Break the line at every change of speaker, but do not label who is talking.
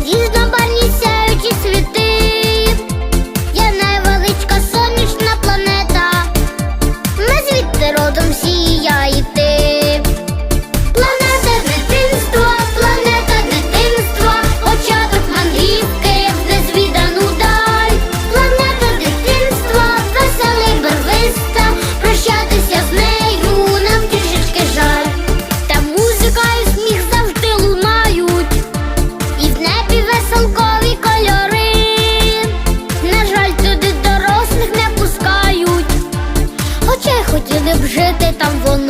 You. he's б жити там воно.